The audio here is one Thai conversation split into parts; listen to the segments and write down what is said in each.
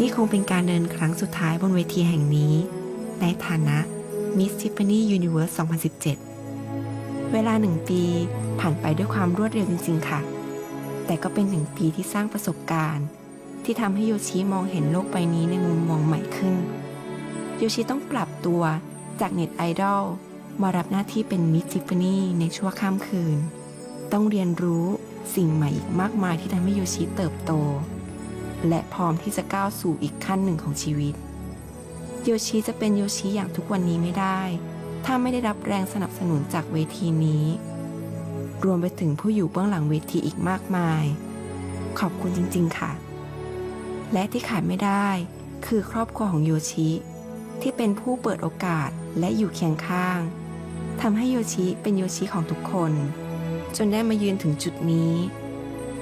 นี่คงเป็นการเดินครั้งสุดท้ายบนเวทีแห่งนี้ ในฐานะ Miss Tiffany Universe 2017 เวลาหนึ่งปีผ่านไปด้วยความรวดเร็วจริง ๆ ค่ะ แต่ก็เป็นหนึ่งปีที่สร้างประสบการณ์ ที่ทำให้โยชิมองเห็นโลกใบนี้ในมุมมองใหม่ขึ้น โยชิต้องปรับตัวจากเน็ตไอดอลมารับหน้าที่เป็นมิสทิฟฟานี่ในชั่วข้ามคืน ต้องเรียนรู้สิ่งใหม่อีกมากมายที่ทำให้โยชิเติบโต และพร้อมที่จะก้าวสู่อีกขั้นหนึ่งของชีวิต โยชิจะเป็นโยชิอย่างทุกวันนี้ไม่ได้ ถ้าไม่ได้รับแรงสนับสนุนจากเวทีนี้ รวมไปถึงผู้อยู่เบื้องหลังเวทีอีกมากมาย ขอบคุณจริง ๆ ค่ะ และที่ขาดไม่ได้ คือครอบครัวของโยชิ ที่เป็นผู้เปิดโอกาสและอยู่เคียงข้างทำให้โยชิเป็นโยชิของทุกคน จนได้มายืนถึงจุดนี้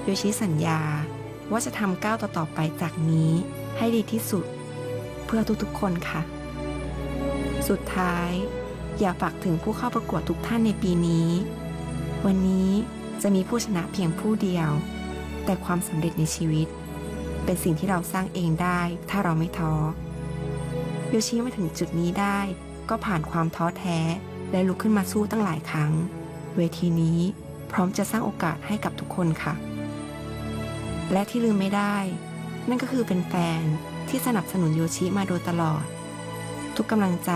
โยชิสัญญา ว่าจะทำก้าวต่อๆไปจากนี้ให้ดีที่สุด เพื่อทุกๆคนค่ะ สุดท้าย อยากฝากถึงผู้เข้าประกวดทุกท่านในปีนี้ วันนี้จะมีผู้ชนะเพียงผู้เดียว แต่ความสำเร็จในชีวิต เป็นสิ่งที่เราสร้างเองได้ถ้าเราไม่ท้อโยชิมาถึงจุดนี้ได้ ก็ผ่านความท้อแท้ และลุกขึ้นมาสู้ตั้งหลายครั้ง เวทีนี้พร้อมจะสร้างโอกาสให้กับทุกคนค่ะ และที่ลืมไม่ได้ นั่นก็คือเป็นแฟนที่สนับสนุนโยชิมาโดยตลอด ทุกกำลังใจ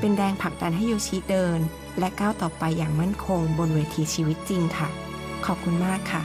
เป็นแรงผลักดันให้โยชิเดิน และก้าวต่อไปอย่างมั่นคงบนเวทีชีวิตจริงค่ะ ขอบคุณมากค่ะ